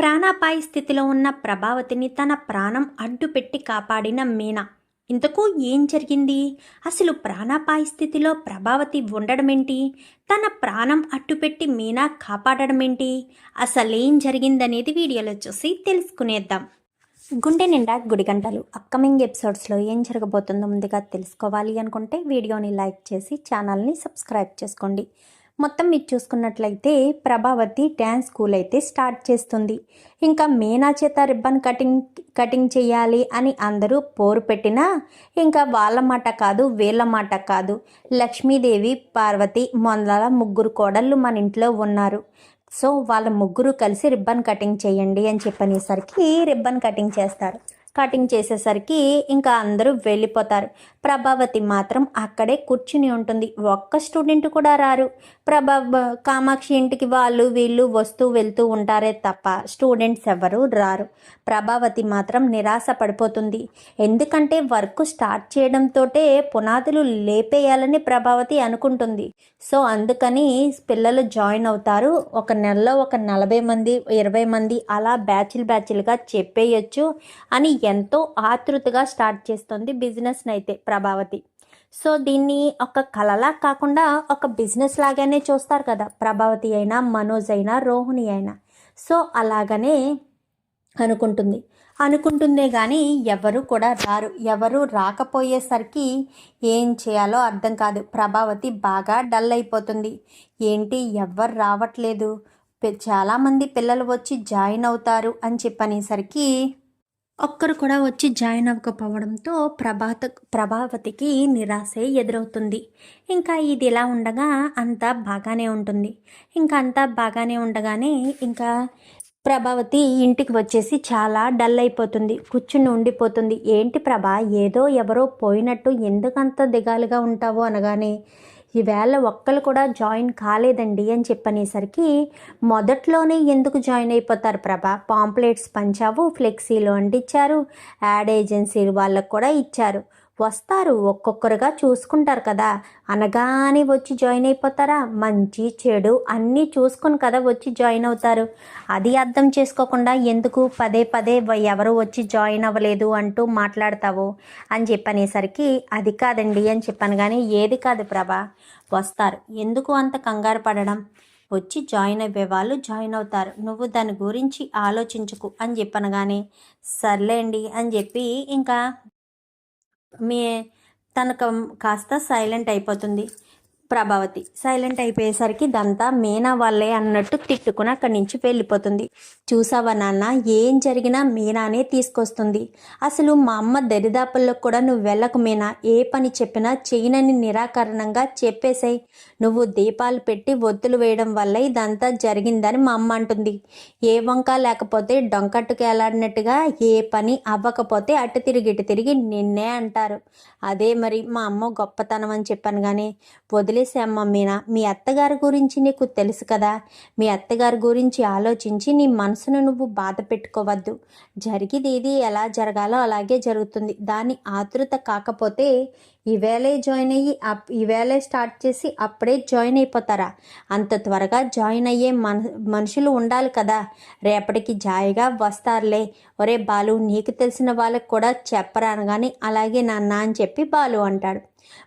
ప్రాణాపాయ స్థితిలో ఉన్న ప్రభావతిని తన ప్రాణం అడ్డుపెట్టి కాపాడిన మీనా. ఇంతకు ఏం జరిగింది? అసలు ప్రాణాపాయ స్థితిలో ప్రభావతి ఉండడమేంటి? తన ప్రాణం అడ్డుపెట్టి మీనా కాపాడడమేంటి? అసలేం జరిగిందనేది వీడియోలో చూసి తెలుసుకునేద్దాం. గుండె నిండా గుడిగంటలు. అప్కమింగ్ ఎపిసోడ్స్లో ఏం జరగబోతుందో ముందుగా తెలుసుకోవాలి అనుకుంటే వీడియోని లైక్ చేసి ఛానల్ని సబ్స్క్రైబ్ చేసుకోండి. మొత్తం మీరు చూసుకున్నట్లయితే ప్రభావతి డ్యాన్స్ స్కూల్ అయితే స్టార్ట్ చేస్తుంది. ఇంకా మీనా చేత రిబ్బన్ కటింగ్ కటింగ్ చేయాలి అని అందరూ పోరు పెట్టినా ఇంకా వాళ్ళ మాట కాదు వీళ్ళ మాట కాదు. లక్ష్మీదేవి పార్వతి మొదల ముగ్గురు కోడళ్ళు మన ఇంట్లో ఉన్నారు. సో వాళ్ళ ముగ్గురు కలిసి రిబ్బన్ కటింగ్ చేయండి అని చెప్పనేసరికి రిబ్బన్ కటింగ్ చేస్తారు. కటింగ్ చేసేసరికి ఇంకా అందరూ వెళ్ళిపోతారు. ప్రభావతి మాత్రం అక్కడే కూర్చుని ఉంటుంది. ఒక్క స్టూడెంట్ కూడా రారు. ప్రభా కామాక్షి ఇంటికి వాళ్ళు వీళ్ళు వస్తూ వెళ్తూ ఉంటారే తప్ప స్టూడెంట్స్ ఎవరూ రారు. ప్రభావతి మాత్రం నిరాశ పడిపోతుంది. ఎందుకంటే వర్క్ స్టార్ట్ చేయడంతో పునాదులు లేపేయాలని ప్రభావతి అనుకుంటుంది. సో అందుకని పిల్లలు జాయిన్ అవుతారు. ఒక నెలలో ఒక నలభై మంది ఇరవై మంది అలా బ్యాచ్లు బ్యాచ్లుగా చెప్పేయచ్చు అని ఎంతో ఆతృతగా స్టార్ట్ చేస్తుంది బిజినెస్ని అయితే ప్రభావతి. సో దీన్ని ఒక కళలా కాకుండా ఒక బిజినెస్ లాగానే చూస్తారు కదా ప్రభావతి అయినా మనోజ్ అయినా రోహిణి అయినా. సో అలాగనే అనుకుంటుంది. అనుకుంటుందే కానీ ఎవరు కూడా రారు. ఎవరు రాకపోయేసరికి ఏం చేయాలో అర్థం కాదు. ప్రభావతి బాగా డల్ అయిపోతుంది. ఏంటి ఎవ్వరు రావట్లేదు. చాలామంది పిల్లలు వచ్చి జాయిన్ అవుతారు అని చెప్పనేసరికి ఒక్కరు కూడా వచ్చి జాయిన్ అవ్వకపోవడంతో ప్రభాత ప్రభావతికి నిరాశ ఎదురవుతుంది. ఇంకా ఇది ఇలా ఉండగా అంతా బాగానే ఉంటుంది. ఇంకా అంతా బాగానే ఉండగానే ఇంకా ప్రభావతి ఇంటికి వచ్చేసి చాలా డల్ అయిపోతుంది. కూర్చుని ఉండిపోతుంది. ఏంటి ప్రభా? ఏదో ఎవరో పోయినట్టు ఎందుకంత దిగాలుగా ఉంటావో అనగానే ఈవేళ ఒక్కరు కూడా జాయిన్ కాలేదండి అని చెప్పనేసరికి మొదట్లోనే ఎందుకు జాయిన్ అయిపోతారు ప్రభా? పాంప్లెట్స్ పంచావు ఫ్లెక్సీలో అంటించారు యాడ్ ఏజెన్సీ వాళ్ళకు కూడా ఇచ్చారు. వస్తారు ఒక్కొక్కరుగా చూసుకుంటారు కదా. అనగానే వచ్చి జాయిన్ అయిపోతారా? మంచి చెడు అన్నీ చూసుకుని కదా వచ్చి జాయిన్ అవుతారు. అది అర్థం చేసుకోకుండా ఎందుకు పదే పదే ఎవరు వచ్చి జాయిన్ అవ్వలేదు అంటూ మాట్లాడతావు అని చెప్పనేసరికి అది కాదండి అని చెప్పాను కానీ ఏది కాదు ప్రభా. వస్తారు. ఎందుకు అంత కంగారు పడడం? వచ్చి జాయిన్ అయ్యే వాళ్ళు జాయిన్ అవుతారు. నువ్వు దాని గురించి ఆలోచించుకు అని చెప్పనగానే సర్లేండి అని చెప్పి ఇంకా మీ తనకు కాస్త సైలెంట్ అయిపోతుంది. ప్రభావతి. సైలెంట్ అయిపోయేసరికి దంతా మీనా వాళ్ళే అన్నట్టు తిట్టుకుని అక్కడి నుంచి వెళ్ళిపోతుంది. చూసావా నాన్న ఏం జరిగినా మీనానే తీసుకొస్తుంది. అసలు మా అమ్మ దరిదాపుల్లో కూడా నువ్వు వెళ్ళకు మీనా. ఏ పని చెప్పినా చేయనని నిరాకరణంగా చెప్పేసాయి. నువ్వు దీపాలు పెట్టి ఒత్తులు వేయడం వల్ల ఇదంతా జరిగిందని మా అమ్మ అంటుంది. ఏ వంక లేకపోతే డొంకట్టుకు ఎలాడినట్టుగా ఏ పని అవ్వకపోతే అటు తిరిగి ఇటు తిరిగి నిన్నే అంటారు. అదే మరి మా అమ్మ గొప్పతనం అని చెప్పాను కానీ వదిలే వదిలేసామ్మ మీనా. మీ అత్తగారి గురించి నీకు తెలుసు కదా. మీ అత్తగారి గురించి ఆలోచించి నీ మనసును నువ్వు బాధ పెట్టుకోవద్దు. జరిగేది ఏది ఎలా జరగాలో అలాగే జరుగుతుంది. దాని ఆతృత కాకపోతే ఈవేళే జాయిన్ అయ్యి అప్ ఈవేళే స్టార్ట్ చేసి అప్పుడే జాయిన్ అయిపోతారా? అంత త్వరగా జాయిన్ అయ్యే మన మనుషులు ఉండాలి కదా. రేపటికి జాయిగా వస్తారులే. ఒరే బాలు నీకు తెలిసిన వాళ్ళకి కూడా చెప్పరాను కానీ అలాగే నాన్న అని చెప్పి బాలు అంటాడు.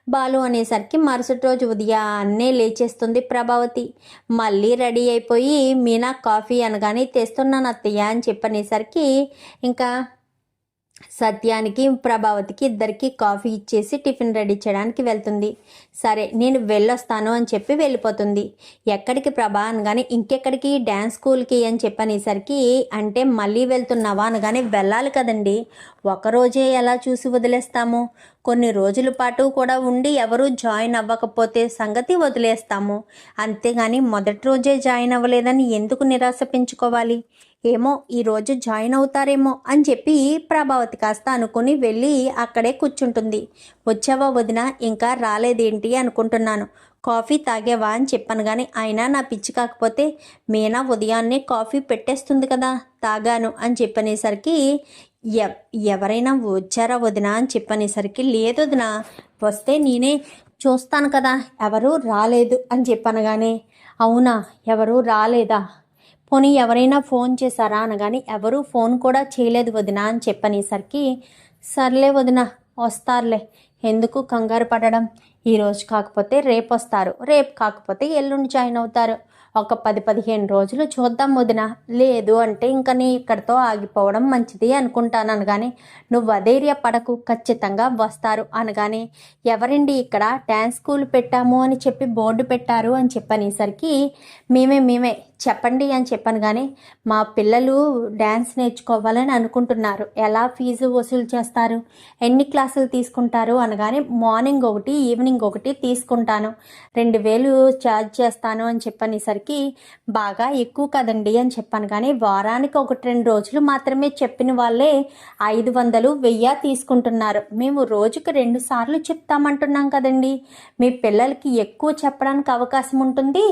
బాలు అనేసరికి మరుసటి రోజు ఉదయాన్నే లేచేస్తుంది ప్రభావతి. మళ్ళీ రెడీ అయిపోయి మీనా కాఫీ అనగానే తెస్తున్నాను అత్తయ్య అని చెప్పనేసరికి ఇంకా సత్యానికి ప్రభావతికి ఇద్దరికి కాఫీ ఇచ్చేసి టిఫిన్ రెడీ చేయడానికి వెళ్తుంది. సరే నేను వెళ్ళొస్తాను అని చెప్పి వెళ్ళిపోతుంది. ఎక్కడికి ప్రభా అనగానే ఇంకెక్కడికి? డ్యాన్స్ స్కూల్కి అని చెప్పనేసరికి అంటే మళ్ళీ వెళ్తున్నావా అనగానే వెళ్ళాలి కదండి. ఒకరోజే ఎలా చూసి వదిలేస్తాము? కొన్ని రోజుల పాటు కూడా ఉండి ఎవరు జాయిన్ అవ్వకపోతే సంగతి వదిలేస్తాము. అంతేగాని మొదటి రోజే జాయిన్ అవ్వలేదని ఎందుకు నిరాశ పెంచుకోవాలి? ఏమో ఈరోజు జాయిన్ అవుతారేమో అని చెప్పి ప్రభావతి కాస్త అనుకుని వెళ్ళి అక్కడే కూర్చుంటుంది. వచ్చావా వదిన? ఇంకా రాలేదేంటి? అనుకుంటున్నాను. కాఫీ తాగేవా? అని చెప్పాను కానీ అయినా నా పిచ్చి కాకపోతే మీనా ఉదయాన్నే కాఫీ పెట్టేస్తుంది కదా తాగాను అని చెప్పనేసరికి ఎవరైనా వచ్చారా వదినా? అని చెప్పనేసరికి లేదు వదినా వస్తే నేనే చూస్తాను కదా ఎవరు రాలేదు అని చెప్పనగానే అవునా ఎవరు రాలేదా? పోనీ ఎవరైనా ఫోన్ చేశారా అనగాని ఎవరూ ఫోన్ కూడా చేయలేదు వదిన అని చెప్పనేసరికి సర్లే వదిన వస్తారులే. ఎందుకు కంగారు పడడం? ఈరోజు కాకపోతే రేపు వస్తారు రేపు కాకపోతే ఎల్లుండి జాయిన్ అవుతారు. ఒక పది పదిహేను రోజులు చూద్దాం వదిన. లేదు అంటే ఇంకా నీ ఇక్కడితో ఆగిపోవడం మంచిది అనుకుంటాను అనగానే నువ్వు అధైర్య పడకు ఖచ్చితంగా వస్తారు అనగానే ఎవరండి ఇక్కడ? డ్యాన్స్ స్కూల్ పెట్టాము అని చెప్పి బోర్డు పెట్టారు అని చెప్పనేసరికి మేమే మేమే చెప్పండి అని చెప్పాను కానీ మా పిల్లలు డ్యాన్స్ నేర్చుకోవాలని అనుకుంటున్నారు. ఎలా ఫీజు వసూలు చేస్తారు? ఎన్ని క్లాసులు తీసుకుంటారు? అనగానే మార్నింగ్ ఒకటి ఈవినింగ్ ఒకటి తీసుకుంటాను. రెండు వేలు ఛార్జ్ చేస్తాను అని చెప్పనేసరికి బాగా ఎక్కువ కదండి అని చెప్పాను. కానీ వారానికి ఒకటి రెండు రోజులు మాత్రమే చెప్పిన వాళ్ళే ఐదు వందలు వెయ్యి తీసుకుంటున్నారు. మేము రోజుకి రెండు సార్లు చెప్తామంటున్నాం కదండి. మీ పిల్లలకి ఎక్కువ చెప్పడానికి అవకాశం ఉంటుంది.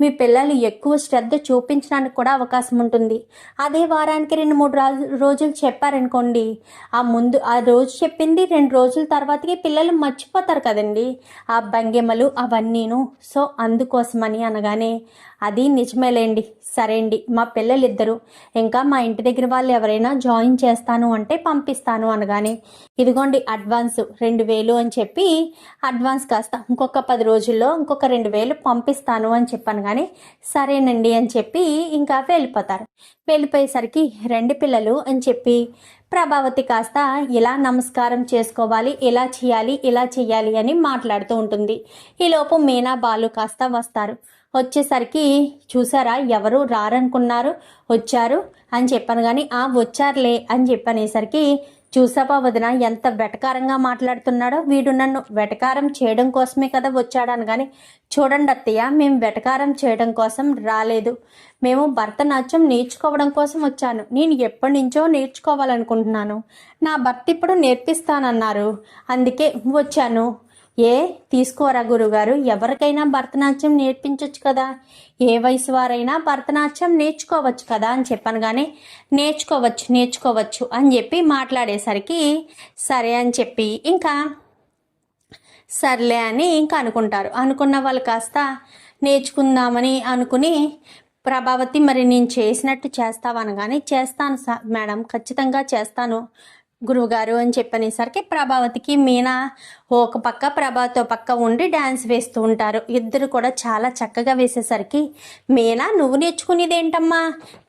మీ పిల్లలు ఎక్కువ శ్రద్ధ చూపించడానికి కూడా అవకాశం ఉంటుంది. అదే వారానికి రెండు మూడు రోజులు చెప్పారనుకోండి ఆ ముందు ఆ రోజు చెప్పింది రెండు రోజుల తర్వాతకి పిల్లలు మర్చిపోతారు కదండి. ఆ భంగిమలు అవన్నీను. సో అందుకోసమని అనగానే అది నిజమేలేండి. సరే అండి మా పిల్లలిద్దరూ. ఇంకా మా ఇంటి దగ్గర వాళ్ళు ఎవరైనా జాయిన్ చేస్తాను అంటే పంపిస్తాను అనగానే ఇదిగోండి అడ్వాన్స్ రెండు వేలు అని చెప్పి అడ్వాన్స్ కాస్త ఇంకొక పది రోజుల్లో ఇంకొక రెండు వేలు పంపిస్తాను అని చెప్పాను కానీ సరేనండి అని చెప్పి ఇంకా వెళ్ళిపోతారు. వెళ్ళిపోయేసరికి రెండు పిల్లలు అని చెప్పి ప్రభావతి కాస్త ఇలా నమస్కారం చేసుకోవాలి ఇలా చేయాలి ఇలా చేయాలి అని మాట్లాడుతూ ఉంటుంది. ఈలోపు మీనా బాలు కాస్త వస్తారు. వచ్చేసరికి చూసారా ఎవరు రారనుకున్నారు వచ్చారు అని చెప్పాను కానీ ఆ వచ్చారులే అని చెప్పనేసరికి చూసావా వదిన ఎంత వెటకారంగా మాట్లాడుతున్నాడో వీడు నన్ను వెటకారం చేయడం కోసమే కదా వచ్చాడని కానీ చూడండి అత్తయ్య మేము వెటకారం చేయడం కోసం రాలేదు. మేము భరతనాట్యం నేర్చుకోవడం కోసం వచ్చాను. నేను ఎప్పటి నుంచో నేర్చుకోవాలనుకుంటున్నాను. నా భర్త ఇప్పుడు నేర్పిస్తానన్నారు. అందుకే వచ్చాను. ఏ? తీసుకోరా గురుగారు ఎవరికైనా భరతనాట్యం నేర్పించవచ్చు కదా. ఏ వయసు వారైనా భరతనాట్యం నేర్చుకోవచ్చు కదా అని చెప్పాను కానీ నేర్చుకోవచ్చు నేర్చుకోవచ్చు అని చెప్పి మాట్లాడేసరికి సరే అని చెప్పి ఇంకా సర్లే అని ఇంకా అనుకుంటారు. అనుకున్న వాళ్ళు కాస్త నేర్చుకుందామని అనుకుని ప్రభావతి మరి నేను చేసినట్టు చేస్తావు అనగానే చేస్తాను సార్ మేడం ఖచ్చితంగా చేస్తాను. గురువుగారు అని చెప్పనేసరికి ప్రభావతికి మీనా ఒక పక్క ప్రభాతో పక్క ఉండి డ్యాన్స్ వేస్తూ ఉంటారు. ఇద్దరు కూడా చాలా చక్కగా వేసేసరికి మీనా నువ్వు నేర్చుకునేది ఏంటమ్మా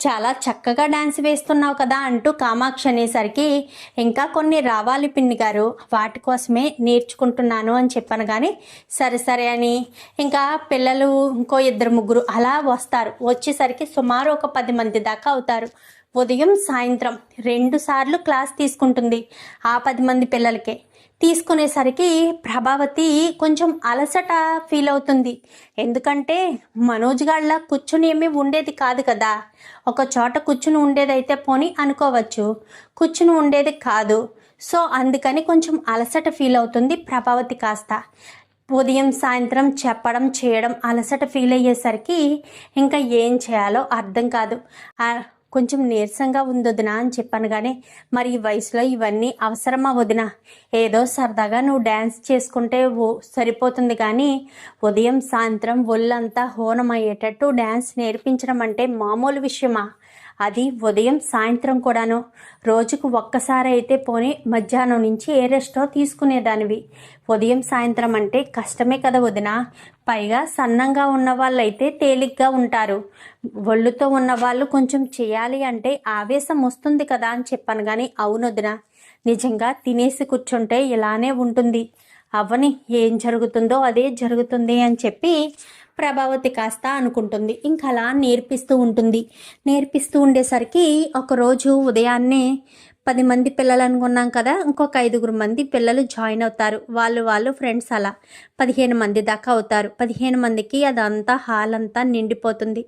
చాలా చక్కగా డ్యాన్స్ వేస్తున్నావు కదా అంటూ కామాక్షి అనేసరికి ఇంకా కొన్ని రావాలి పిన్ని గారు వాటి కోసమే నేర్చుకుంటున్నాను అని చెప్పాను కానీ సరే సరే అని. ఇంకా పిల్లలు ఇంకో ఇద్దరు ముగ్గురు అలా వస్తారు. వచ్చేసరికి సుమారు ఒక పది మంది దాకా అవుతారు. ఉదయం సాయంత్రం రెండు సార్లు క్లాస్ తీసుకుంటుంది ఆ పది మంది పిల్లలకే. తీసుకునేసరికి ప్రభావతి కొంచెం అలసట ఫీల్ అవుతుంది. ఎందుకంటే మనోజ్ గాళ్ళ కూర్చుని ఏమీ ఉండేది కాదు కదా. ఒక చోట కూర్చుని ఉండేదైతే పోని అనుకోవచ్చు. కూర్చుని ఉండేది కాదు. సో అందుకని కొంచెం అలసట ఫీల్ అవుతుంది ప్రభావతి కాస్త. ఉదయం సాయంత్రం చెప్పడం చేయడం అలసట ఫీల్ అయ్యేసరికి ఇంకా ఏం చేయాలో అర్థం కాదు. కొంచెం నీరసంగా ఉంది వదినా అని చెప్పాను కానీ మరి ఈ వయసులో ఇవన్నీ అవసరమా వదినా ఏదో సరదాగా నువ్వు డ్యాన్స్ చేసుకుంటే సరిపోతుంది కానీ ఉదయం సాయంత్రం ఒళ్ళంతా హోనం అయ్యేటట్టు డ్యాన్స్ నేర్పించడం అంటే మామూలు విషయమా? అది ఉదయం సాయంత్రం కూడాను. రోజుకు ఒక్కసారి అయితే పోనీ మధ్యాహ్నం నుంచి ఏ రెస్టో తీసుకునేదానివి. ఉదయం సాయంత్రం అంటే కష్టమే కదా వదిన. పైగా సన్నంగా ఉన్న వాళ్ళైతే తేలిగ్గా ఉంటారు. ఒళ్ళుతో ఉన్న వాళ్ళు కొంచెం చేయాలి అంటే ఆవేశం వస్తుంది కదా అని చెప్పాను కానీ అవును వదిన. నిజంగా తినేసి కూర్చుంటే ఇలానే ఉంటుంది. అవని ఏం జరుగుతుందో అదే జరుగుతుంది అని చెప్పి ప్రభావతి కాస్త అనుకుంటుంది. ఇంకా అలా నేర్పిస్తూ ఉంటుంది. నేర్పిస్తూ ఉండేసరికి ఒకరోజు ఉదయాన్నే పది మంది పిల్లలు అనుకున్నాం కదా ఇంకొక ఐదుగురు మంది పిల్లలు జాయిన్ అవుతారు. వాళ్ళు వాళ్ళు ఫ్రెండ్స్ అలా పదిహేను మంది దాకా అవుతారు. పదిహేను మందికి అదంతా హాల్ అంతా నిండిపోతుంది.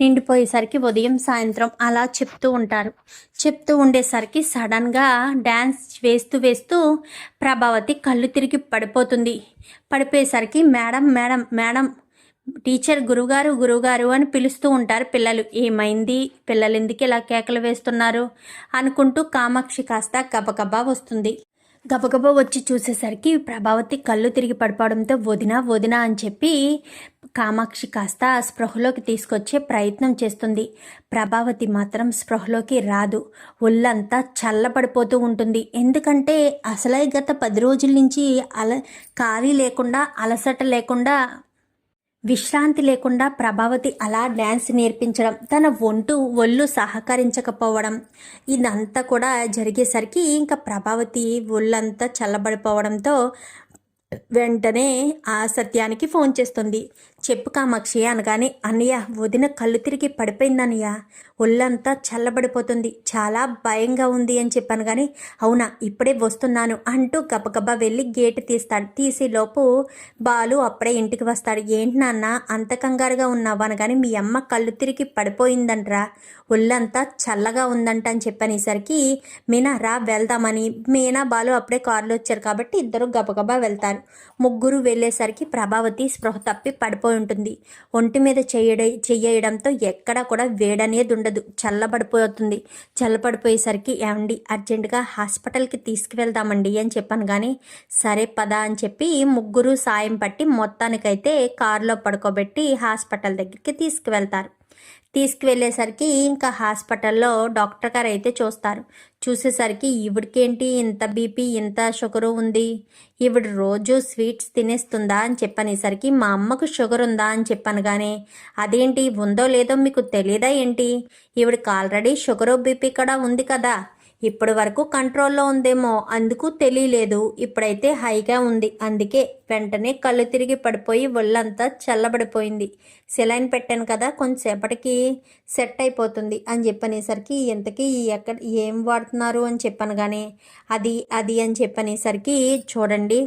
నిండిపోయేసరికి ఉదయం సాయంత్రం అలా చెప్తూ ఉంటారు. చెప్తూ ఉండేసరికి సడన్గా డ్యాన్స్ వేస్తూ వేస్తూ ప్రభావతి కళ్ళు తిరిగి పడిపోతుంది. పడిపోయేసరికి మేడం మేడం మేడం టీచర్ గురుగారు గురుగారు అని పిలుస్తూ ఉంటారు పిల్లలు. ఏమైంది? పిల్లలు ఎందుకు ఇలా కేకలు వేస్తున్నారు? అనుకుంటూ కామాక్షి కాస్త గబగబా వస్తుంది. గబగబా వచ్చి చూసేసరికి ప్రభావతి కళ్ళు తిరిగి పడిపోవడంతో వదినా వదినా అని చెప్పి కామాక్షి కాస్త స్పృహలోకి తీసుకొచ్చే ప్రయత్నం చేస్తుంది. ప్రభావతి మాత్రం స్పృహలోకి రాదు. ఒళ్ళంతా చల్లబడిపోతూ ఉంటుంది. ఎందుకంటే అసలే గత పది రోజుల నుంచి అల ఖాళీ లేకుండా అలసట లేకుండా విశ్రాంతి లేకుండా ప్రభావతి అలా డ్యాన్స్ నేర్పించడం తన ఒంటు ఒళ్ళు సహకరించకపోవడం ఇదంతా కూడా జరిగేసరికి ఇంకా ప్రభావతి ఒళ్ళంతా చల్లబడిపోవడంతో వెంటనే ఆ సత్యానికి ఫోన్ చేస్తుంది. చెప్పు కామాక్షి అనగానే అన్నయ్య వదిన కళ్ళు తిరిగి పడిపోయిందన్నయ్య. ఒళ్ళంతా చల్లబడిపోతుంది. చాలా భయంగా ఉంది అని చెప్పాను కానీ అవునా ఇప్పుడే వస్తున్నాను అంటూ గబగబా వెళ్ళి గేటు తీస్తాడు. తీసేలోపు బాలు అప్పుడే ఇంటికి వస్తాడు. ఏంటి నాన్న అంత కంగారుగా ఉన్నావు? అనగానే మీ అమ్మ కళ్ళు తిరిగి పడిపోయిందంట్రా. ఒళ్ళంతా చల్లగా ఉందంట అని చెప్పనేసరికి మీనా రా వెళ్దామని. మీనా బాలు అప్పుడే కారులో వచ్చారు కాబట్టి ఇద్దరు గబగబా వెళ్తారు. ముగ్గురు వెళ్ళేసరికి ప్రభావతి స్పృహ తప్పి పడిపో పడిపోయి ఉంటుంది. ఒంటి మీద చేయడం చెయ్యడంతో ఎక్కడా కూడా వేడనేది ఉండదు. చల్లబడిపోతుంది. చల్లబడిపోయేసరికి ఏమండి అర్జెంటుగా హాస్పిటల్కి తీసుకువెళ్దామండి అని చెప్పాను కానీ సరే పద అని చెప్పి ముగ్గురు సాయం పట్టి మొత్తానికైతే కారులో పడుకోబెట్టి హాస్పిటల్ దగ్గరికి తీసుకువెళ్తారు. తీసుకువెళ్ళేసరికి ఇంకా హాస్పిటల్లో డాక్టర్ గారు అయితే చూస్తారు. చూసేసరికి ఈవిడికేంటి? ఇంత బీపీ ఇంత షుగరు ఉంది. ఈవిడ రోజు స్వీట్స్ తినేస్తుందా అని చెప్పనేసరికి మా అమ్మకు షుగర్ ఉందా అని చెప్పాను కానీ అదేంటి? ఉందో లేదో మీకు తెలియదా ఏంటి? ఈవిడికి ఆల్రెడీ షుగరు బీపీ కూడా ఉంది కదా. ఇప్పటి వరకు కంట్రోల్లో ఉందేమో అందుకు తెలియలేదు. ఇప్పుడైతే హైగా ఉంది. అందుకే వెంటనే కళ్ళు తిరిగి పడిపోయి ఒళ్ళంతా చల్లబడిపోయింది. సెలైన్ పెట్టాను కదా కొంతసేపటికి సెట్ అయిపోతుంది అని చెప్పనేసరికి ఇంతకీ ఎక్కడ ఏం వాడుతున్నారు అని చెప్పాను కానీ అది అది అని చెప్పనేసరికి చూడండి.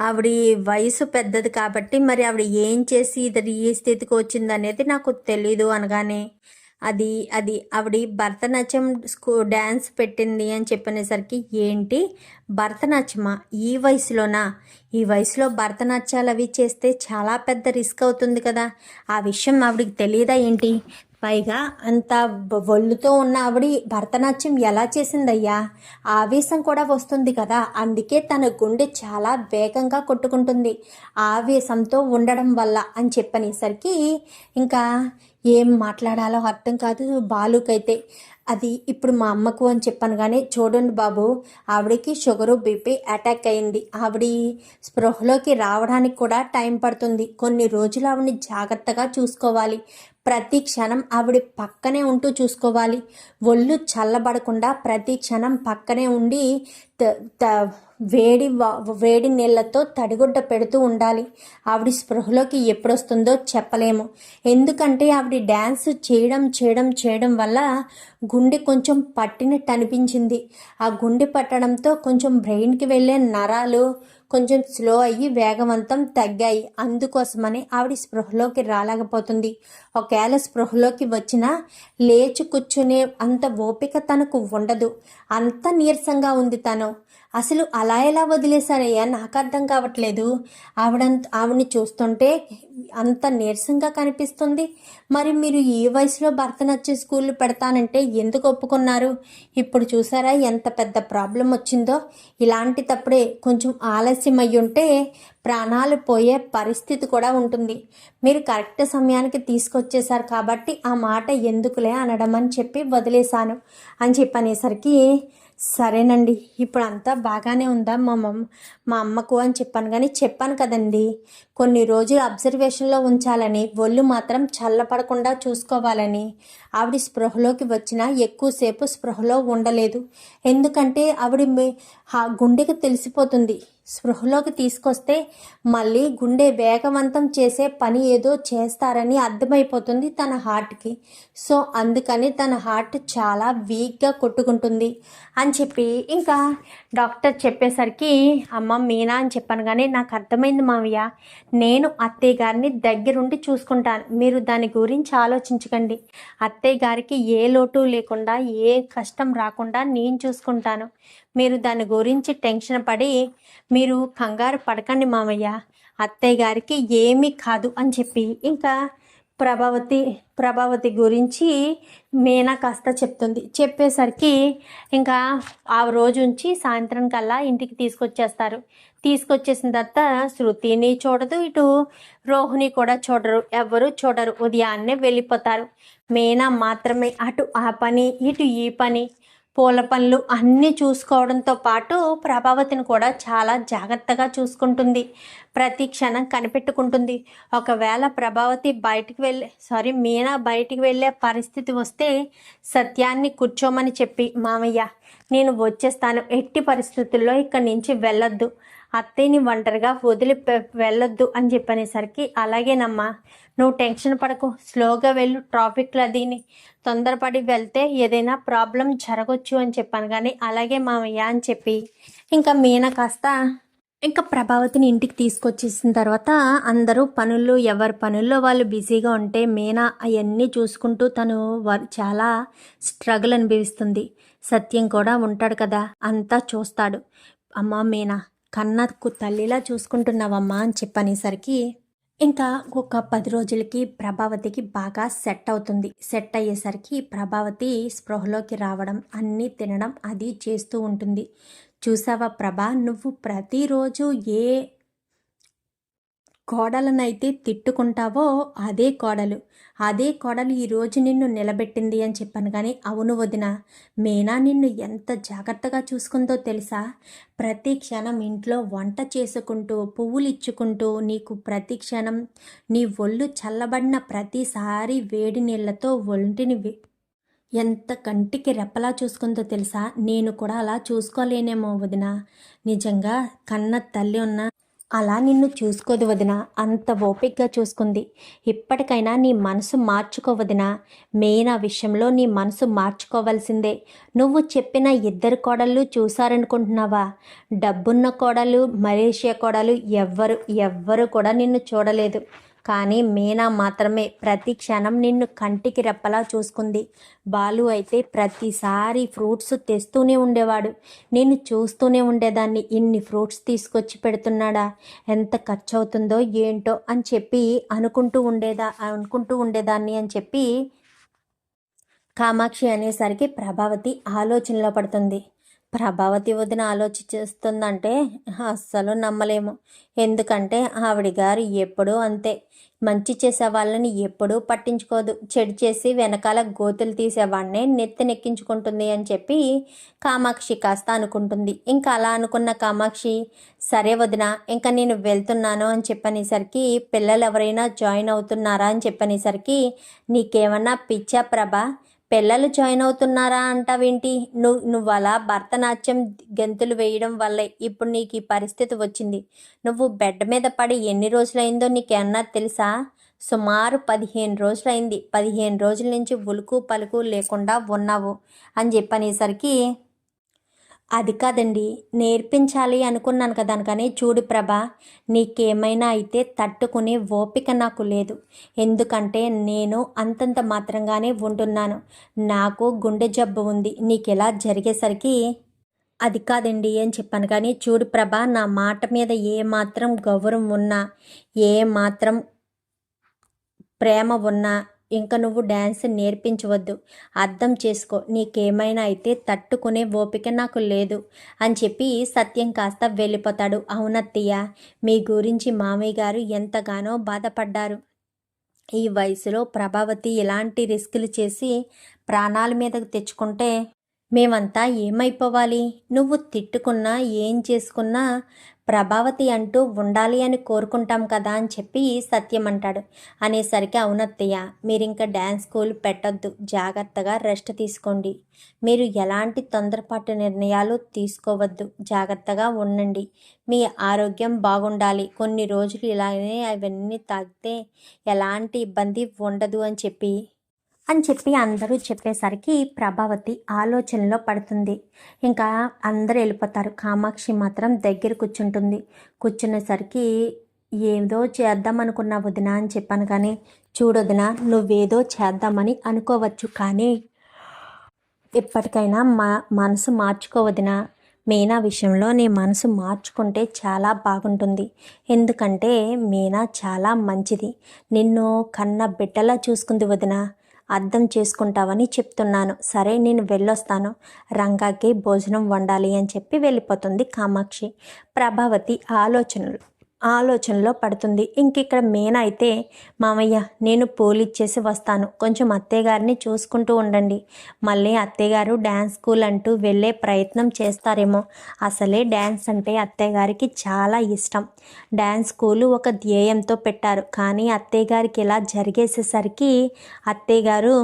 ఆవిడ వయసు పెద్దది కాబట్టి మరి ఆవిడ ఏం చేసి ఇది ఈ స్థితికి వచ్చింది అనేది నాకు తెలీదు అనగానే అది అది ఆవిడ భరతనాట్యం స్కూ డ్యాన్స్ పెట్టింది అని చెప్పనేసరికి ఏంటి? భరతనాట్యమా? ఈ వయసులోనా? ఈ వయసులో భరతనాట్యాలు అవి చేస్తే చాలా పెద్ద రిస్క్ అవుతుంది కదా. ఆ విషయం ఆవిడకి తెలియదా ఏంటి? పైగా అంత ఒళ్ళుతో ఉన్న ఆవిడ భరతనాట్యం ఎలా చేసిందయ్యా? ఆవేశం కూడా వస్తుంది కదా. అందుకే తన గుండె చాలా వేగంగా కొట్టుకుంటుంది. ఆవేశంతో ఉండడం వల్ల అని చెప్పనేసరికి ఇంకా ఏం మాట్లాడాలో అర్థం కాదు బాలుకైతే. అది ఇప్పుడు మా అమ్మకు అని చెప్పాను కానీ చూడండి బాబు ఆవిడకి షుగరు బీపీ అటాక్ అయింది. ఆవిడ స్పృహలోకి రావడానికి కూడా టైం పడుతుంది. కొన్ని రోజులు ఆవిడని జాగ్రత్తగా చూసుకోవాలి. ప్రతి క్షణం ఆవిడ పక్కనే ఉంటూ చూసుకోవాలి. ఒళ్ళు చల్లబడకుండా ప్రతి క్షణం పక్కనే ఉండి త- త- వేడి వా- వేడి నీళ్ళతో తడిగుడ్డ పెడుతూ ఉండాలి. ఆవిడ స్పృహలోకి ఎప్పుడొస్తుందో చెప్పలేము. ఎందుకంటే ఆవిడ డ్యాన్స్ చేయడం చేయడం చేయడం వల్ల గుండె కొంచెం పట్టినట్టు అనిపించింది. ఆ గుండె పట్టడంతో కొంచెం బ్రెయిన్కి వెళ్ళే నరాలు కొంచెం స్లో అయ్యి వేగవంతం తగ్గాయి. అందుకోసమని ఆవిడ స్పృహలోకి రాలేకపోతుంది. ఒకవేళ స్పృహలోకి వచ్చినా లేచి కూర్చునే అంత ఓపిక తనకు ఉండదు. అంత నీరసంగా ఉంది తను. అసలు అలా ఎలా వదిలేశారయ్యా? నాకు అర్థం కావట్లేదు. ఆవిడంత ఆవిడని చూస్తుంటే అంత నీరసంగా కనిపిస్తుంది. మరి మీరు ఈ వయసులో భరతనాట్య స్కూల్ పెడతానంటే ఎందుకు ఒప్పుకున్నారు? ఇప్పుడు చూసారా ఎంత పెద్ద ప్రాబ్లం వచ్చిందో. ఇలాంటి తప్పుడే కొంచెం ఆలస్యం అయ్యి ఉంటే ప్రాణాలు పోయే పరిస్థితి కూడా ఉంటుంది. మీరు కరెక్ట్ సమయానికి తీసుకొచ్చేసారు కాబట్టి ఆ మాట ఎందుకులే అనడం అని చెప్పి వదిలేశాను అని చెప్పనేసరికి సరేనండి ఇప్పుడు అంతా బాగానే ఉందా? మా మమ్మ మా అమ్మకు అని చెప్పాను కానీ చెప్పాను కదండి. కొన్ని రోజులు అబ్జర్వేషన్లో ఉంచాలని ఒళ్ళు మాత్రం చల్లపడకుండా చూసుకోవాలని. ఆవిడ స్పృహలోకి వచ్చినా ఎక్కువసేపు స్పృహలో ఉండలేదు. ఎందుకంటే ఆవిడ మీ- ఆ గుండెకి తెలిసిపోతుంది. స్పృహలోకి తీసుకొస్తే మళ్ళీ గుండె వేగవంతం చేసే పని ఏదో చేస్తారని అర్థమైపోతుంది తన హార్ట్కి. సో అందుకని తన హార్ట్ చాలా వీక్గా కొట్టుకుంటుంది. అని చెప్పి ఇంకా డాక్టర్ చెప్పేసరికి అమ్మ మీనా అని చెప్పాను కానీ నాకు అర్థమైంది మావయ్య. నేను అత్తయ్య గారిని దగ్గరుండి చూసుకుంటాను. మీరు దాని గురించి ఆలోచించకండి. అత్తయ్య గారికి ఏ లోటు లేకుండా ఏ కష్టం రాకుండా నేను చూసుకుంటాను. మీరు దాని గురించి టెన్షన్ పడి మీరు కంగారు పడకండి మామయ్య అత్తయ్య గారికి ఏమీ కాదు అని చెప్పి ఇంకా ప్రభావతి ప్రభావతి గురించి మీనా కాస్త చెప్తుంది. చెప్పేసరికి ఇంకా ఆ రోజు నుంచి సాయంత్రం కల్లా ఇంటికి తీసుకొచ్చేస్తారు. తీసుకొచ్చేసిన తర్వాత శృతిని చూడదు ఇటు రోహిణి కూడా చూడరు. ఎవరు చూడరు. ఉదయాన్నే వెళ్ళిపోతారు. మీనా మాత్రమే అటు ఆ పని ఇటు ఈ పని. పూల పనులు అన్నీ చూసుకోవడంతో పాటు ప్రభావతిని కూడా చాలా జాగ్రత్తగా చూసుకుంటుంది. ప్రతి క్షణం కనిపెట్టుకుంటుంది. ఒకవేళ ప్రభావతి బయటికి వెళ్ళే సారీ మీనా బయటికి వెళ్ళే పరిస్థితి వస్తే సత్యాన్ని కూర్చోమని చెప్పి మామయ్య నేను వచ్చేస్తాను. ఎట్టి పరిస్థితుల్లో ఇక్కడి నుంచి వెళ్ళొద్దు. అత్తయ్యని ఒంటరిగా వదిలి వెళ్ళొద్దు అని చెప్పనేసరికి అలాగేనమ్మా నువ్వు టెన్షన్ పడకు స్లోగా వెళ్ళు ట్రాఫిక్లో దీని తొందరపడి వెళ్తే ఏదైనా ప్రాబ్లం జరగచ్చు అని చెప్పాను కానీ అలాగే మామయ్య అని చెప్పి ఇంకా మీన కాస్త ఇంకా ప్రభావతిని ఇంటికి తీసుకొచ్చేసిన తర్వాత అందరూ పనుల్లో ఎవరి పనుల్లో వాళ్ళు బిజీగా ఉంటే మీనా అవన్నీ చూసుకుంటూ తను చాలా స్ట్రగుల్ అనిభవిస్తుంది. సత్యం కూడా ఉంటాడు కదా అంతా చూస్తాడు. అమ్మా మీనా కన్నకు తల్లిలా చూసుకుంటున్నావమ్మా అని చెప్పనేసరికి ఇంకా ఒక పది రోజులకి ప్రభావతికి బాగా సెట్ అవుతుంది. సెట్ అయ్యేసరికి ప్రభావతి స్పృహలోకి రావడం అన్నీ తినడం అది చేస్తూ ఉంటుంది. చూసావా ప్రభా? నువ్వు ప్రతిరోజు ఏ కోడలనైతే తిట్టుకుంటావో అదే కోడలు. అదే కోడలు ఈరోజు నిన్ను నిలబెట్టింది అని చెప్పాను కానీ అవును వదిన. మేనా నిన్ను ఎంత జాగ్రత్తగా చూసుకుందో తెలుసా? ప్రతి క్షణం ఇంట్లో వంట చేసుకుంటూ పువ్వులు ఇచ్చుకుంటూ నీకు ప్రతి క్షణం నీ ఒళ్ళు చల్లబడిన ప్రతిసారి వేడి నీళ్ళతో ఒంటిని ఎంత కంటికి రెప్పలా చూసుకుందో తెలుసా? నేను కూడా అలా చూసుకోలేనేమో వదిన. నిజంగా కన్న తల్లి ఉన్న అలా నిన్ను చూసుకోదు వదిన. అంత ఓపిక్గా చూసుకుంది. ఇప్పటికైనా నీ మనసు మార్చుకోవదిన మెయిన్ ఆ విషయంలో నీ మనసు మార్చుకోవాల్సిందే. నువ్వు చెప్పిన ఇద్దరు కోడళ్ళు చూశారనుకుంటున్నావా? డబ్బున్న కోడలు మలేషియా కోడలు ఎవ్వరు ఎవ్వరు కూడా నిన్ను చూడలేదు. కానీ మీనా మాత్రమే ప్రతి క్షణం నిన్ను కంటికి రెప్పలా చూసుకుంది. బాలు అయితే ప్రతిసారి ఫ్రూట్స్ తెస్తూనే ఉండేవాడు. నేను చూస్తూనే ఉండేదాన్ని. ఇన్ని ఫ్రూట్స్ తీసుకొచ్చి పెడుతున్నాడా? ఎంత ఖర్చు అవుతుందో ఏంటో అని చెప్పి అనుకుంటూ ఉండేదా అనుకుంటూ ఉండేదాన్ని అని చెప్పి కామాక్షి అనేసరికి ప్రభావతి ఆలోచనలో పడుతుంది. ప్రభావతి వదిన ఆలోచిస్తుందంటే అస్సలు నమ్మలేము. ఎందుకంటే ఆవిడ గారు ఎప్పుడూ అంతే. మంచి చేసే వాళ్ళని ఎప్పుడూ పట్టించుకోదు. చెడు చేసి వెనకాల గోతులు తీసేవాడినే నెత్తినెక్కించుకుంటుంది అని చెప్పి కామాక్షి కాస్త అనుకుంటుంది. ఇంకా అలా అనుకున్న కామాక్షి సరే వదిన ఇంకా నేను వెళ్తున్నాను అని చెప్పనేసరికి పిల్లలు ఎవరైనా జాయిన్ అవుతున్నారా అని చెప్పనేసరికి నీకేమన్నా పిచ్చా ప్రభా? పిల్లలు జాయిన్ అవుతున్నారా అంటావేంటి? నువ్వు నువ్వు అలా భరతనాట్యం గెంతులు వేయడం వల్లే ఇప్పుడు నీకు ఈ పరిస్థితి వచ్చింది. నువ్వు బెడ్ మీద పడి ఎన్ని రోజులైందో నీకేమన్నా తెలుసా? సుమారు పదిహేను రోజులైంది. పదిహేను రోజుల నుంచి ఉలుకు పలుకు లేకుండా ఉన్నావు అని చెప్పనేసరికి అది కాదండి నేర్పించాలి అనుకున్నాను కదా కానీ చూడు ప్రభా నీకేమైనా అయితే తట్టుకునే ఓపిక నాకు లేదు. ఎందుకంటే నేను అంతంత మాత్రంగానే ఉంటున్నాను. నాకు గుండె జబ్బు ఉంది. నీకు ఇలా జరిగేసరికి అది కాదండి అని చెప్పాను కానీ చూడు ప్రభా నా మాట మీద ఏ మాత్రం గౌరవం ఉన్నా ఏ మాత్రం ప్రేమ ఉన్నా ఇంకా నువ్వు డ్యాన్స్ నేర్పించవద్దు. అర్థం చేసుకో నీకేమైనా అయితే తట్టుకునే ఓపిక నాకు లేదు అని చెప్పి సత్యం కాస్త వెళ్ళిపోతాడు. అవునత్తయ్య మీ గురించి మామయ్య గారు ఎంతగానో బాధపడ్డారు. ఈ వయసులో ప్రభావతి ఇలాంటి రిస్కులు చేసి ప్రాణాల మీదకు తెచ్చుకుంటే మేమంతా ఏమైపోవాలి? నువ్వు తిట్టుకున్నా ఏం చేసుకున్నా ప్రభావతి అంటూ ఉండాలి అని కోరుకుంటాం కదా అని చెప్పి సత్యం అంటాడు. అనేసరికి అవునత్తయ్య మీరు ఇంకా డ్యాన్స్ స్కూల్ పెట్టొద్దు. జాగ్రత్తగా రెస్ట్ తీసుకోండి. మీరు ఎలాంటి తొందరపాటు నిర్ణయాలు తీసుకోవద్దు. జాగ్రత్తగా ఉండండి. మీ ఆరోగ్యం బాగుండాలి. కొన్ని రోజులు ఇలానే అవన్నీ తాగితే ఎలాంటి ఇబ్బంది ఉండదు అని చెప్పి అని చెప్పి అందరూ చెప్పేసరికి ప్రభావతి ఆలోచనలో పడుతుంది. ఇంకా అందరూ వెళ్ళిపోతారు. కామాక్షి మాత్రం దగ్గర కూర్చుంటుంది. కూర్చునేసరికి ఏదో చేద్దాం అనుకున్నా వదిన అని చెప్పాను కానీ చూడొదిన నువ్వేదో చేద్దామని అనుకోవచ్చు కానీ ఇప్పటికైనా మా మనసు మార్చుకోవదిన మీనా విషయంలో నీ మనసు మార్చుకుంటే చాలా బాగుంటుంది. ఎందుకంటే మీనా చాలా మంచిది. నిన్ను కన్న బిడ్డలా చూసుకుంది వదిన. అర్థం చేసుకుంటావని చెప్తున్నాను. సరే నేను వెళ్ళొస్తాను. రంగాకి భోజనం వండాలి అని చెప్పి వెళ్ళిపోతుంది కామాక్షి. ప్రభావతి ఆలోచనలు. ఆలోచనలో పడుతుంది. ఇంకిక్కడ మేన అయితే మామయ్య నేను పోలిచ్చేసి వస్తాను. కొంచెం అత్తయ్య గారిని చూసుకుంటూ ఉండండి. మళ్ళీ అత్తయ్య గారు డ్యాన్స్ స్కూల్ అంటూ వెళ్ళే ప్రయత్నం చేస్తారేమో. అసలే డ్యాన్స్ అంటే అత్తయ్య గారికి చాలా ఇష్టం. డ్యాన్స్ స్కూలు ఒక ధ్యేయంతో పెట్టారు. కానీ అత్తయ్య గారికి ఇలా జరిగేసేసరికి అత్తయ్య గారు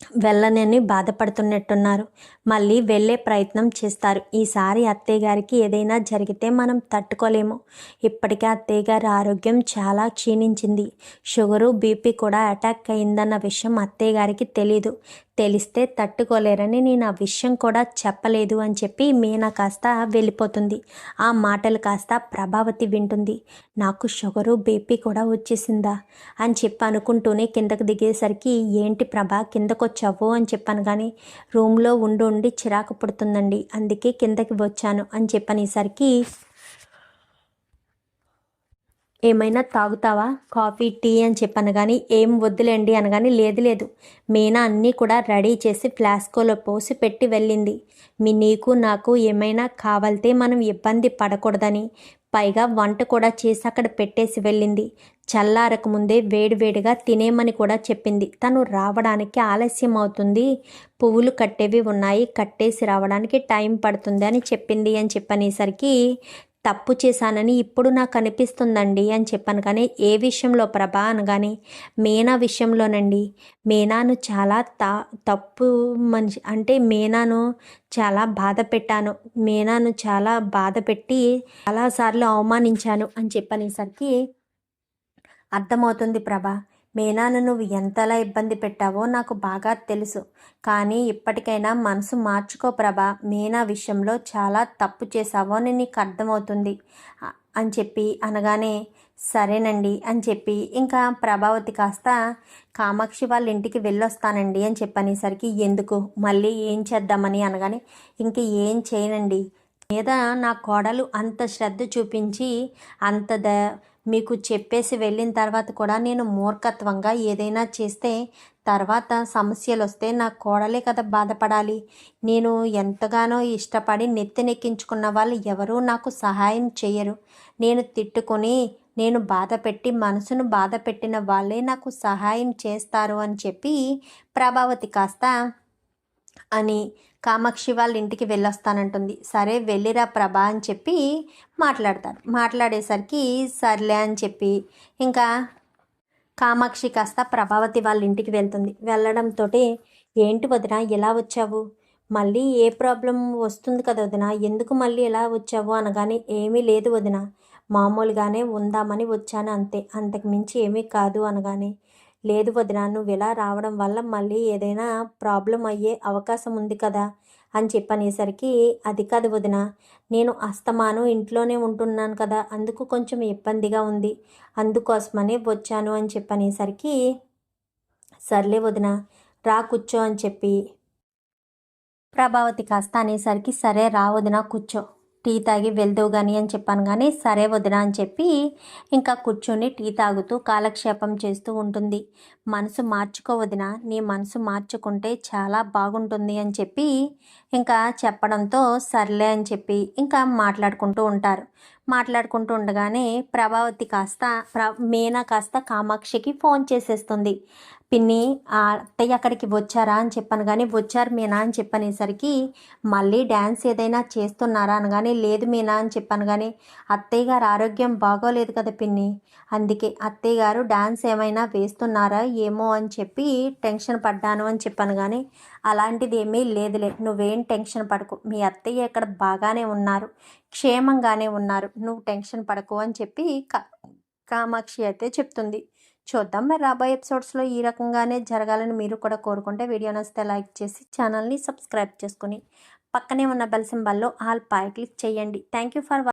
వెళ్ళనని బాధపడుతున్నట్టున్నారు. మళ్ళీ వెళ్ళే ప్రయత్నం చేస్తారు. ఈసారి అత్తయ్య గారికి ఏదైనా జరిగితే మనం తట్టుకోలేము. ఇప్పటికే అత్తయ్య గారి ఆరోగ్యం చాలా క్షీణించింది. షుగరు బీపీ కూడా అటాక్ అయిందన్న విషయం అత్తయ్య గారికి తెలీదు. తెలిస్తే తట్టుకోలేరని నేను ఆ విషయం కూడా చెప్పలేదు అని చెప్పి మీనా కాస్త వెళ్ళిపోతుంది. ఆ మాటలు కాస్త ప్రభావతి వింటుంది. నాకు షుగరు బీపీ కూడా వచ్చేసిందా అని చెప్పి అనుకుంటూనే కిందకు దిగేసరికి ఏంటి ప్రభా కిందకొచ్చావు? అని చెప్పాను కానీ రూమ్లో ఉండి ఉండి చిరాకు పుడుతుందండి. అందుకే కిందకి వచ్చాను అని చెప్పనేసరికి ఏమైనా తాగుతావా? కాఫీ టీ అని చెప్పాను కానీ ఏం వద్దులేండి అనగాని లేదు లేదు. మీనా అన్నీ కూడా రెడీ చేసి ఫ్లాస్కోలో పోసి పెట్టి వెళ్ళింది. మీ నీకు నాకు ఏమైనా కావాలితే మనం ఇబ్బంది పడకూడదని. పైగా వంట కూడా చేసి అక్కడ పెట్టేసి వెళ్ళింది. చల్లారక ముందే వేడివేడిగా తినేమని కూడా చెప్పింది. తను రావడానికి ఆలస్యం అవుతుంది. పువ్వులు కట్టేవి ఉన్నాయి. కట్టేసి రావడానికి టైం పడుతుంది అని చెప్పింది అని చెప్పనేసరికి తప్పు చేశానని ఇప్పుడు నాకు అనిపిస్తుందండి అని చెప్పాను. కానీ ఏ విషయంలో ప్రభా అనగానే మీనా విషయంలోనండి. మీనాను చాలా త తప్పు మనిషి అంటే మీనాను చాలా బాధ పెట్టాను. మీనాను చాలా బాధ పెట్టి చాలాసార్లు అవమానించాను అని చెప్పనేసరికి అర్థమవుతుంది ప్రభా. మీనాను నువ్వు ఎంతలా ఇబ్బంది పెట్టావో నాకు బాగా తెలుసు. కానీ ఇప్పటికైనా మనసు మార్చుకో ప్రభా. మీనా విషయంలో చాలా తప్పు చేశావో అని నీకు అర్థమవుతుంది. అని చెప్పి అనగానే సరేనండి అని చెప్పి ఇంకా ప్రభావతి కాస్త కామాక్షి వాళ్ళ ఇంటికి వెళ్ళొస్తానండి అని చెప్పనేసరికి ఎందుకు? మళ్ళీ ఏం చేద్దామని అనగానే ఇంక ఏం చేయనండి. మీద నా కోడలు అంత శ్రద్ధ చూపించి అంత ద మీకు చెప్పేసి వెళ్ళిన తర్వాత కూడా నేను మూర్ఖత్వంగా ఏదైనా చేస్తే తర్వాత సమస్యలు వస్తే నా కోడలే కదా బాధపడాలి. నేను ఎంతగానో ఇష్టపడి నెత్తినెక్కించుకున్న వాళ్ళు ఎవరూ నాకు సహాయం చేయరు. నేను తిట్టుకొని నేను బాధ పెట్టి మనసును బాధ పెట్టిన వాళ్ళే నాకు సహాయం చేస్తారు అని చెప్పి ప్రభావతి కాస్త అని కామాక్షి వాళ్ళ ఇంటికి వెళ్ళొస్తానంటుంది. సరే వెళ్ళిరా ప్రభా అని చెప్పి మాట్లాడతారు. మాట్లాడేసరికి సర్లే అని చెప్పి ఇంకా కామాక్షి కాస్త ప్రభావతి వాళ్ళ ఇంటికి వెళ్తుంది. వెళ్ళడంతో ఏంటి వదిన ఎలా వచ్చావు? మళ్ళీ ఏ ప్రాబ్లం వస్తుంది కదా వదిన? ఎందుకు మళ్ళీ ఎలా వచ్చావు? అనగానే ఏమీ లేదు వదిన. మామూలుగానే ఉందామని వచ్చాను అంతే. అంతకు మించి ఏమీ కాదు అనగానే లేదు వదిన నువ్వు ఇలా రావడం వల్ల మళ్ళీ ఏదైనా ప్రాబ్లం అయ్యే అవకాశం ఉంది కదా? అని చెప్పనేసరికి అది కాదు వదిన నేను అస్తమాను ఇంట్లోనే ఉంటున్నాను కదా అందుకు కొంచెం ఇబ్బందిగా ఉంది. అందుకోసమనే వచ్చాను అని చెప్పనేసరికి సర్లే వదిన రా కూర్చో అని చెప్పి ప్రభావతి కాస్త అనేసరికి సరే రా వదిన కూర్చో. టీ తాగి వెళ్దువు కానీ అని చెప్పాను కానీ సరే వదిన అని చెప్పి ఇంకా కూర్చొని టీ తాగుతూ కాలక్షేపం చేస్తూ ఉంటుంది. మనసు మార్చుకోవదిన నీ మనసు మార్చుకుంటే చాలా బాగుంటుంది అని చెప్పి ఇంకా చెప్పడంతో సర్లే అని చెప్పి ఇంకా మాట్లాడుకుంటూ ఉంటారు. మాట్లాడుకుంటూ ఉండగానే ప్రభావతి కాస్త ప్ర మీనా కాస్త కామాక్షికి ఫోన్ చేసేస్తుంది. పిన్ని ఆ అత్తయ్య అక్కడికి వచ్చారా అని చెప్పాను కానీ వచ్చారు మీనా అని చెప్పనేసరికి మళ్ళీ డ్యాన్స్ ఏదైనా చేస్తున్నారా అనగానే లేదు మీనా అని చెప్పాను కానీ అత్తయ్య గారు ఆరోగ్యం బాగోలేదు కదా పిన్ని. అందుకే అత్తయ్య గారు డ్యాన్స్ ఏమైనా వేస్తున్నారా ఏమో అని చెప్పి టెన్షన్ పడ్డాను అని చెప్పాను కానీ అలాంటిది ఏమీ లేదులే. నువ్వేం టెన్షన్ పడకు. మీ అత్తయ్య ఇక్కడ బాగానే ఉన్నారు. క్షేమంగానే ఉన్నారు. నువ్వు టెన్షన్ పడకు అని చెప్పి కామాక్షి అయితే చెప్తుంది. చూద్దాం. మరి రాబోయే ఎపిసోడ్స్లో ఈ రకంగానే జరగాలని మీరు కూడా కోరుకుంటే వీడియో నచ్చితే లైక్ చేసి ఛానల్ని సబ్స్క్రైబ్ చేసుకుని పక్కనే ఉన్న బెల్ సింబల్లో ఆల్ పాయ్ క్లిక్ చేయండి. Thank you for